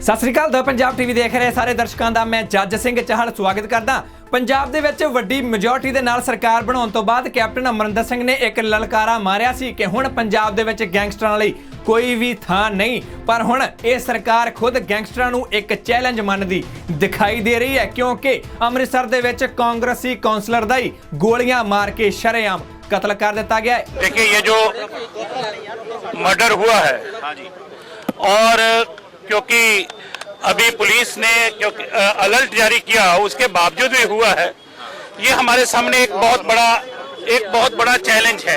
ਸਤਿ ਸ੍ਰੀ ਅਕਾਲ ਦਾ Punjab TV ਦੇਖ ਰਹੇ ਸਾਰੇ ਦਰਸ਼ਕਾਂ ਦਾ ਮੈਂ ਜੱਜ ਸਿੰਘ ਚਾਹਲ ਸਵਾਗਤ ਕਰਦਾ ਪੰਜਾਬ ਦੇ ਵਿੱਚ ਵੱਡੀ ਮੈਜੋਰਟੀ ਦੇ ਨਾਲ ਸਰਕਾਰ ਬਣਾਉਣ ਤੋਂ ਬਾਅਦ ਕੈਪਟਨ ਅਮਰਿੰਦਰ ਸਿੰਘ ਨੇ ਇੱਕ ਲਲਕਾਰਾ ਮਾਰਿਆ ਸੀ ਕਿ ਹੁਣ ਪੰਜਾਬ ਦੇ ਵਿੱਚ ਗੈਂਗਸਟਰਾਂ ਲਈ ਕੋਈ ਵੀ ਥਾਂ ਨਹੀਂ ਪਰ ਹੁਣ ਇਹ ਸਰਕਾਰ ਖੁਦ ਗੈਂਗਸਟਰਾਂ ਨੂੰ ਇੱਕ ਚੈਲੰਜ ਮੰਨਦੀ ਦਿਖਾਈ ਦੇ ਰਹੀ ਹੈ ਕਿਉਂਕਿ ਅੰਮ੍ਰਿਤਸਰ ਦੇ ਵਿੱਚ ਕਾਂਗਰਸੀ ਕਾਉਂਸਲਰ ਦਾ ਹੀ ਗੋਲੀਆਂ ਮਾਰ ਕੇ ਸ਼ਰੇਆਮ ਕਤਲ ਕਰ ਦਿੱਤਾ ਗਿਆ ਹੈ देखिए ये जो मर्डर हुआ है और क्योंकि अभी पुलिस ने क्योंकि अ, अलर्ट जारी किया उसके बावजूद भी हुआ है ये हमारे सामने एक बहुत बड़ा एक बहुत बड़ा चैलेंज है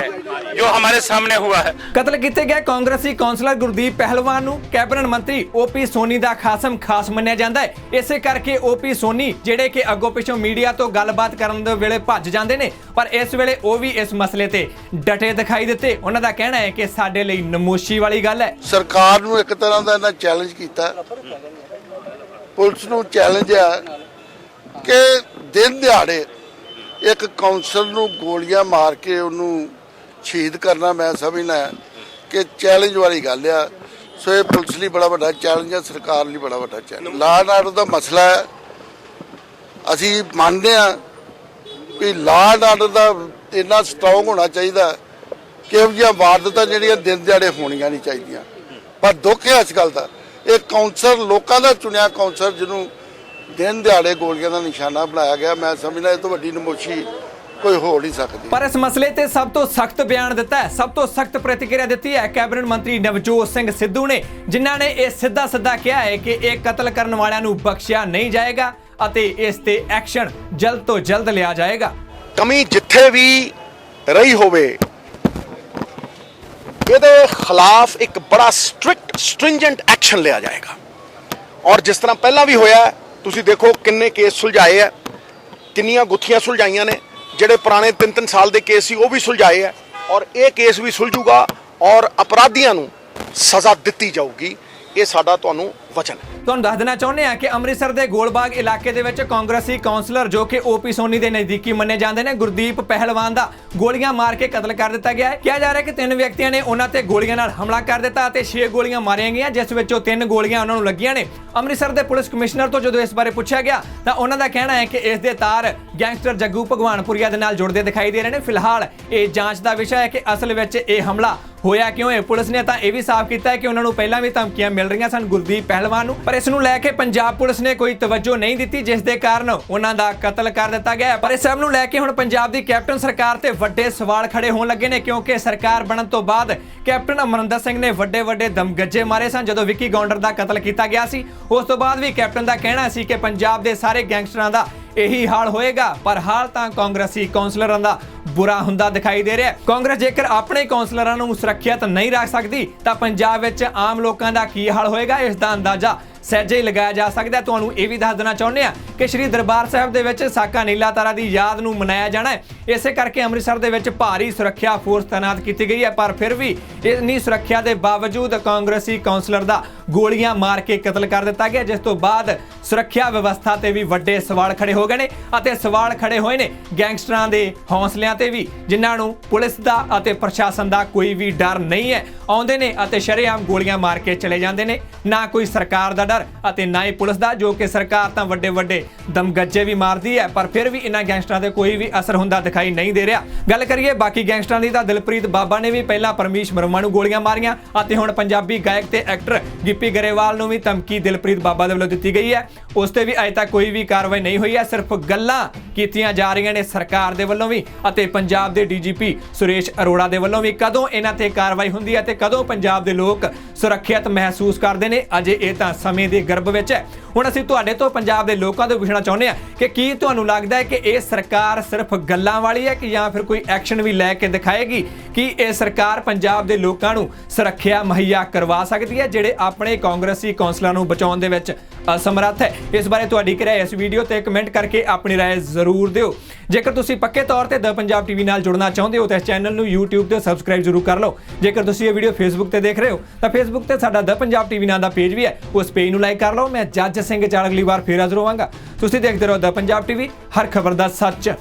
जो हमारे सामने हुआ है ਕਤਲ ਕੀਤੇ ਗਏ ਕਾਂਗਰਸੀ ਕਾਉਂਸਲਰ ਗੁਰਦੀਪ ਪਹਿਲਵਾਨ ਨੂੰ ਕੈਬਨਿਟ ਮੰਤਰੀ ਓਪੀ ਸੋਨੀ ਦਾ ਖਾਸਮ ਖਾਸ ਮੰਨਿਆ ਜਾਂਦਾ ਹੈ ਇਸੇ ਕਰਕੇ ਓਪੀ ਸੋਨੀ ਜਿਹੜੇ ਕਿ ਅੱਗੋਂ ਪਿੱਛੋਂ ਮੀਡੀਆ ਤੋਂ ਗੱਲਬਾਤ ਕਰਨ ਦੇ ਵੇਲੇ ਭੱਜ ਜਾਂਦੇ ਨੇ ਪਰ ਇਸ ਵੇਲੇ ਉਹ ਵੀ ਇਸ ਮਸਲੇ ਤੇ ਡਟੇ ਦਿਖਾਈ ਦਿੱਤੇ ਉਹਨਾਂ ਦਾ ਕਹਿਣਾ ਹੈ ਕਿ ਸਾਡੇ ਲਈ ਨਮੋਸ਼ੀ ਵਾਲੀ ਗੱਲ ਹੈ ਸਰਕਾਰ ਨੂੰ ਇੱਕ ਤਰ੍ਹਾਂ ਦਾ ਇਹਨਾਂ ਚੈਲੰਜ ਕੀਤਾ ਪੁਲਿਸ ਨੂੰ ਚੈਲੰਜ ਆ ਕਿ ਦਿਨ ਦਿਹਾੜੇ ਇੱਕ ਕਾਉਂਸਲ ਨੂੰ ਗੋਲੀਆਂ ਮਾਰ ਕੇ ਉਹਨੂੰ ਸ਼ਹੀਦ ਕਰਨਾ ਮੈਂ ਸਮਝਦਾ ਕਿ ਚੈਲੰਜ ਵਾਲੀ ਗੱਲ ਆ। ਸੋ ਇਹ ਪੁਲਿਸ ਲਈ ਬੜਾ ਵੱਡਾ ਚੈਲੰਜ ਹੈ ਸਰਕਾਰ ਲਈ ਬੜਾ ਵੱਡਾ ਚੈਲੰਜ ਲਾਅ ਐਂਡ ਆਰਡਰ ਦਾ ਮਸਲਾ ਹੈ। ਅਸੀਂ ਮੰਨਦੇ ਆ ਵੀ ਲਾਅ ਐਂਡ ਆਰਡਰ ਦਾ ਇੰਨਾ ਸਟਰੋਂਗ ਹੋਣਾ ਚਾਹੀਦਾ ਕਿ ਇਹੋ ਜਿਹੀਆਂ ਵਾਰਦਾਤਾਂ ਜਿਹੜੀਆਂ ਦਿਨ ਦਿਹਾੜੇ ਹੋਣੀਆਂ ਨਹੀਂ ਚਾਹੀਦੀਆਂ। ਪਰ ਦੁੱਖ ਹੈ ਇਸ ਗੱਲ ਦਾ। ਇਹ ਕਾਉਂਸਲਰ ਲੋਕਾਂ ਦਾ ਚੁਣਿਆ ਕਾਉਂਸਲਰ ਜਿਹਨੂੰ ਦਿਨ ਦਿਹਾੜੇ ਗੋਲੀਆਂ ਦਾ ਨਿਸ਼ਾਨਾ ਬਣਾਇਆ ਗਿਆ। ਮੈਂ ਸਮਝਦਾ ਇਹ ਤੋਂ ਵੱਡੀ ਨਮੋਸ਼ੀ ਕੋਈ ਹੋ ਨਹੀਂ ਸਕਦੀ। ਪਰ ਇਸ ਮਸਲੇ ਤੇ ਸਭ ਤੋਂ ਸਖਤ ਬਿਆਨ ਦਿੱਤਾ ਹੈ। ਸਭ ਤੋਂ ਸਖਤ ਪ੍ਰਤੀਕਿਰਿਆ ਦਿੱਤੀ ਹੈ। ਕੈਬਨਿਟ ਮੰਤਰੀ ਨਵਜੋਤ ਸਿੰਘ ਸਿੱਧੂ ਨੇ ਜਿਨ੍ਹਾਂ ਨੇ ਇਹ ਸਿੱਧਾ ਸਿੱਧਾ ਕਿਹਾ ਹੈ ਕਿ ਇਹ ਕਤਲ ਕਰਨ ਵਾਲਿਆਂ ਨੂੰ ਬਖਸ਼ਿਆ ਨਹੀਂ ਜਾਏਗਾ ਅਤੇ ਇਸ ਤੇ ਐਕਸ਼ਨ ਜਲਦ ਤੋਂ ਜਲਦ ਲਿਆ ਜਾਏਗਾ। ਕਮੀ ਜਿੱਥੇ ਵੀ ਰਹੀ ਹੋਵੇ ਇਹਦੇ ਖਿਲਾਫ ਇੱਕ ਬੜਾ ਸਟ੍ਰਿਕਟ ਸਟ੍ਰਿੰਜੈਂਟ ਐਕਸ਼ਨ ਲਿਆ ਜਾਏਗਾ। ਔਰ ਜਿਸ ਤਰ੍ਹਾਂ ਪਹਿਲਾਂ ਵੀ ਹੋਇਆ ਹੈ, ਤੁਸੀਂ ਦੇਖੋ ਕਿੰਨੇ ਕੇਸ ਸੁਲਝਾਏ ਆ। ਕਿੰਨੀਆਂ ਗੁੱਥੀਆਂ ਸੁਲਝਾਈਆਂ ਨੇ। ਜਿਹੜੇ ਪੁਰਾਣੇ 3-3 ਸਾਲ ਦੇ ਕੇਸ ਸੀ, ਉਹ ਵੀ ਸੁਲਝਾਏ ਆ। ਔਰ ਇਹ ਕੇਸ ਵੀ ਸੁਲਝੂਗਾ ਔਰ ਅਪਰਾਧੀਆਂ ਨੂੰ ਸਜ਼ਾ ਦਿੱਤੀ ਜਾਊਗੀ। ਇਹ ਸਾਡਾ ਤੁਹਾਨੂੰ ਵਚਨ। ਤੁਹਾਨੂੰ ਦੱਸ ਦੇਣਾ ਚਾਹੁੰਦੇ ਆ ਕਿ ਅੰਮ੍ਰਿਤਸਰ ਦੇ ਗੋਲਬਾਗ ਇਲਾਕੇ ਦੇ ਵਿੱਚ ਕਾਂਗਰਸੀ ਕਾਉਂਸਲਰ ਜੋ ਕਿ ਓਪੀ ਸੋਨੀ ਦੇ ਨਜ਼ਦੀਕੀ ਮੰਨੇ ਜਾਂਦੇ ਨੇ, ਗੁਰਦੀਪ ਪਹਿਲਵਾਨ ਦਾ ਗੋਲੀਆਂ ਮਾਰ ਕੇ ਕਤਲ ਕਰ ਦਿੱਤਾ ਗਿਆ ਹੈ। ਕਿਹਾ ਜਾ ਰਿਹਾ ਕਿ ਤਿੰਨ ਵਿਅਕਤੀਆਂ ਨੇ ਉਹਨਾਂ ਤੇ ਗੋਲੀਆਂ ਨਾਲ ਹਮਲਾ ਕਰ ਦਿੱਤਾ ਅਤੇ 6 ਗੋਲੀਆਂ ਮਾਰੀਆਂ ਗਈਆਂ, ਜਿਸ ਵਿੱਚੋਂ ਤਿੰਨ ਗੋਲੀਆਂ ਉਹਨਾਂ ਨੂੰ ਲੱਗੀਆਂ ਨੇ। ਅੰਮ੍ਰਿਤਸਰ ਦੇ ਪੁਲਿਸ ਕਮਿਸ਼ਨਰ ਤੋਂ ਜਦੋਂ ਇਸ ਬਾਰੇ ਪੁੱਛਿਆ ਗਿਆ, ਤਾਂ ਉਹਨਾਂ ਦਾ ਕਹਿਣਾ ਹੈ ਕਿ ਇਸ ਦੇ ਤਾਰ ਗੈਂਗਸਟਰ ਜੱਗੂ ਭਗਵਾਨਪੁਰੀਆ ਦੇ ਨਾਲ ਜੁੜਦੇ ਦਿਖਾਈ ਦੇ ਰਹੇ ਨੇ। ਫਿਲਹਾਲ ਇਹ ਜਾਂਚ ਦਾ ਵਿਸ਼ਾ ਹੈ ਕਿ ਅਸਲ ਵਿੱਚ ਇਹ ਹਮਲਾ ਹੋਇਆ ਕਿਉਂ ਹੈ। ਪੁਲਿਸ ਨੇ ਤਾਂ ਇਹ ਵੀ ਸਾਫ਼ ਕੀਤਾ ਹੈ ਕਿ ਉਹਨਾਂ ਨੂੰ ਪਹਿਲਾਂ ਵੀ ਧਮਕੀਆਂ ਮਿਲ ਰਹੀਆਂ ਸਨ। ਗੁਰਦੀਪ ਪਹਿਲਵਾਨ ਨੂੰ, ਪਰ ਇਸ ਨੂੰ ਲੈ ਕੇ ਪੰਜਾਬ ਪੁਲਿਸ ਨੇ ਕੋਈ ਤਵੱਜੋ ਨਹੀਂ ਦਿੱਤੀ, ਜਿਸ ਦੇ ਕਾਰਨ ਉਹਨਾਂ ਦਾ ਕਤਲ ਕਰ ਦਿੱਤਾ ਗਿਆ ਪਰ ਇਸ ਸਭ ਨੂੰ ਲੈ ਕੇ ਹੁਣ ਪੰਜਾਬ ਦੀ ਕੈਪਟਨ ਸਰਕਾਰ ਤੇ ਵੱਡੇ ਸਵਾਲ ਖੜੇ ਹੋਣ ਲੱਗੇ ਨੇ, ਕਿਉਂਕਿ ਸਰਕਾਰ ਬਣਨ ਤੋਂ ਬਾਅਦ ਕੈਪਟਨ ਅਮਰਿੰਦਰ ਸਿੰਘ ਨੇ ਵੱਡੇ ਵੱਡੇ ਦਮਗੱਜੇ ਮਾਰੇ ਸਨ, ਜਦੋਂ ਵਿੱਕੀ ਗੌਂਡਰ ਦਾ ਕਤਲ ਕੀਤਾ ਗਿਆ ਸੀ। ਉਸ ਤੋਂ ਬਾਅਦ ਵੀ ਕੈਪਟਨ ਦਾ ਕਹਿਣਾ ਸੀ ਕਿ ਪੰਜਾਬ ਦੇ ਸਾਰੇ ਗੈਂਗਸਟਰਾਂ ਦਾ ਇਹੀ ਹਾਲ ਹੋਏਗਾ, ਪਰ ਹਾਲ ਤਾਂ ਕਾਂਗਰਸੀ ਕੌਂਸਲਰਾਂ ਦਾ ਬੁਰਾ ਹੁੰਦਾ ਦਿਖਾਈ ਦੇ ਰਿਹਾ ਕਾਂਗਰਸ ਜੇਕਰ ਆਪਣੇ ਕੌਂਸਲਰਾਂ ਨੂੰ ਸੁਰੱਖਿਅਤ ਨਹੀਂ ਰੱਖ ਸਕਦੀ, ਤਾਂ ਪੰਜਾਬ ਵਿੱਚ ਆਮ ਲੋਕਾਂ ਦਾ ਕੀ ਹਾਲ ਹੋਏਗਾ? ਇਸ ਦਾ ਅੰਦਾਜ਼ਾ ਸਹਿਜੇ ਹੀ ਲਗਾਇਆ ਜਾ ਸਕਦਾ ਤੁਹਾਨੂੰ ਇਹ ਵੀ ਦੱਸ ਦੇਣਾ ਚਾਹੁੰਦੇ ਆ ਕਿ ਸ਼੍ਰੀ ਦਰਬਾਰ ਸਾਹਿਬ ਦੇ ਵਿੱਚ ਸਾਕਾ ਨੀਲਾ ਤਾਰਾ ਦੀ ਯਾਦ ਨੂੰ ਮਨਾਇਆ ਜਾਣਾ ਹੈ। ਇਸੇ ਕਰਕੇ ਅੰਮ੍ਰਿਤਸਰ ਦੇ ਵਿੱਚ ਭਾਰੀ ਸੁਰੱਖਿਆ ਫੋਰਸ ਤਾਇਨਾਤ ਕੀਤੀ ਗਈ ਹੈ, ਪਰ ਫਿਰ ਵੀ ਇੰਨੀ ਸੁਰੱਖਿਆ ਦੇ ਬਾਵਜੂਦ ਕਾਂਗਰਸੀ ਕਾਉਂਸਲਰ ਦਾ ਗੋਲੀਆਂ ਮਾਰ ਕੇ ਕਤਲ ਕਰ ਦਿੱਤਾ ਗਿਆ, ਜਿਸ ਤੋਂ ਬਾਅਦ ਸੁਰੱਖਿਆ ਵਿਵਸਥਾ ਤੇ ਵੀ ਵੱਡੇ ਸਵਾਲ ਖੜੇ ਹੋ ਗਏ ਨੇ ਅਤੇ ਸਵਾਲ ਖੜੇ ਹੋਏ ਨੇ ਗੈਂਗਸਟਰਾਂ ਦੇ ਹੌਸਲਿਆਂ ਤੇ ਵੀ, ਜਿਨ੍ਹਾਂ ਨੂੰ ਪੁਲਿਸ ਦਾ ਅਤੇ ਪ੍ਰਸ਼ਾਸਨ ਦਾ ਕੋਈ ਵੀ ਡਰ ਨਹੀਂ ਹੈ। ਆਉਂਦੇ ਨੇ ਅਤੇ ਸ਼ਰੇਆਮ ਗੋਲੀਆਂ ਮਾਰ ਕੇ ਚਲੇ ਜਾਂਦੇ ਨੇ। ਨਾ ਕੋਈ ਸਰਕਾਰ ਦਾ ਡਰ ਅਤੇ ਨਾ ਹੀ ਪੁਲਿਸ ਦਾ, ਜੋ ਕਿ ਸਰਕਾਰ ਤਾਂ ਵੱਡੇ ਵੱਡੇ ਦਮਗੱਜੇ ਵੀ ਮਾਰਦੀ ਹੈ, ਪਰ ਫਿਰ ਵੀ ਇਹਨਾਂ ਗੈਂਗਸਟਰਾਂ ਤੇ ਕੋਈ ਵੀ ਅਸਰ ਹੁੰਦਾ ਦਿਖਾਈ ਨਹੀਂ ਦੇ ਰਿਹਾ। ਗੱਲ ਕਰੀਏ ਬਾਕੀ ਗੈਂਗਸਟਰਾਂ ਦੀ ਤਾਂ ਦਿਲਪ੍ਰੀਤ ਬਾਬਾ ਨੇ ਵੀ ਪਹਿਲਾਂ ਪਰਮੇਸ਼ ਵਰਮਾ ਨੂੰ ਗੋਲੀਆਂ ਮਾਰੀਆਂ ਅਤੇ ਹੁਣ ਪੰਜਾਬੀ ਗਾਇਕ ਤੇ ਐਕਟਰ ਗਿੱਪੀ ਗਰੇਵਾਲ ਨੂੰ ਵੀ ਧਮਕੀ ਦਿਲਪ੍ਰੀਤ ਬਾਬਾ ਦੇ ਵੱਲੋਂ ਦਿੱਤੀ ਗਈ ਹੈ। ਉਸ ਤੇ ਵੀ ਅਜੇ ਤੱਕ ਕੋਈ ਵੀ ਕਾਰਵਾਈ ਨਹੀਂ ਹੋਈ ਹੈ, ਸਿਰਫ ਗੱਲਾਂ ਕੀਤੀਆਂ ਜਾ ਰਹੀਆਂ ਨੇ ਸਰਕਾਰ ਦੇ ਵੱਲੋਂ ਵੀ ਅਤੇ ਪੰਜਾਬ ਦੇ ਡੀਜੀਪੀ ਸੁਰੇਸ਼ ਅਰੋੜਾ ਦੇ ਵੱਲੋਂ ਵੀ। ਕਦੋਂ ਇਹਨਾਂ ਤੇ ਕਾਰਵਾਈ ਹੁੰਦੀ ਹੈ ਤੇ ਕਦੋਂ ਪੰਜਾਬ ਦੇ ਲੋਕ ਸੁਰੱਖਿਅਤ ਮਹਿਸੂਸ ਕਰਦੇ ਨੇ, ਅਜੇ ਇਹ ਤਾਂ ਸਮੇਂ ਦੇ ਗਰਭ ਵਿੱਚ ਹੈ। ਹੁਣ ਅਸੀਂ ਤੁਹਾਡੇ ਤੋਂ ਪੰਜਾਬ ਦੇ ਲੋਕਾਂ ਤੋਂ ਪੁੱਛਣਾ ਚਾਹੁੰਦੇ ਹਾਂ ਕਿ ਕੀ ਤੁਹਾਨੂੰ ਲੱਗਦਾ ਹੈ ਕਿ ਇਹ ਸਰਕਾਰ ਸਿਰਫ ਗੱਲਾਂ ਵਾਲੀ ਹੈ ਕਿ ਜਾਂ ਫਿਰ ਕੋਈ ਐਕਸ਼ਨ ਵੀ ਲੈ ਕੇ ਦਿਖਾਏਗੀ? ਕਿ ਇਹ ਸਰਕਾਰ ਪੰਜਾਬ ਦੇ ਲੋਕਾਂ ਨੂੰ ਸੁਰੱਖਿਆ ਮੁਹੱਈਆ ਕਰਵਾ ਸਕਦੀ ਹੈ, ਜਿਹੜੇ ਆਪਣੇ ਕਾਂਗਰਸੀ ਕੌਂਸਲਰਾਂ ਨੂੰ ਬਚਾਉਣ ਦੇ ਵਿੱਚ ਅਸਮਰੱਥ ਹੈ? ਇਸ ਬਾਰੇ ਤੁਹਾਡੀ ਕੀ ਇਸ ਵੀਡੀਓ ਤੇ ਕਮੈਂਟ ਕਰਕੇ ਆਪਣੀ ਰਾਏ ਜ਼ਰੂਰ ਦਿਓ। ਜੇਕਰ ਤੁਸੀਂ ਪੱਕੇ ਤੌਰ ਤੇ ਦ ਪੰਜਾਬ ਟੀਵੀ ਨਾਲ ਜੁੜਨਾ ਚਾਹੁੰਦੇ ਹੋ, ਤਾਂ ਇਸ ਚੈਨਲ ਨੂੰ YouTube ਤੇ ਸਬਸਕ੍ਰਾਈਬ ਜ਼ਰੂਰ ਕਰ ਲਓ। ਜੇਕਰ ਤੁਸੀਂ ਇਹ ਵੀਡੀਓ Facebook ਤੇ ਦੇਖ ਰਹੇ ਹੋ, ਤਾਂ Facebook ਤੇ ਸਾਡਾ ਦ ਪੰਜਾਬ ਟੀਵੀ ਨਾਂ ਦਾ ਪੇਜ ਵੀ ਹੈ। ਉਸ ਪੇਜ ਨੂੰ ਲਾਈਕ ਕਰ ਲਓ। ਮੈਂ ਜੱਜ ਸਿੰਘ ਚਾਲ ਅਗਲੀ ਵਾਰ ਫੇਰ ਹਾਜ਼ਰ ਹੋਵਾਂਗਾ। ਤੁਸੀਂ ਦੇਖਦੇ ਰਹੋ ਦ ਪੰਜਾਬ ਟੀਵੀ, ਹਰ ਖਬਰ ਦਾ ਸੱਚ।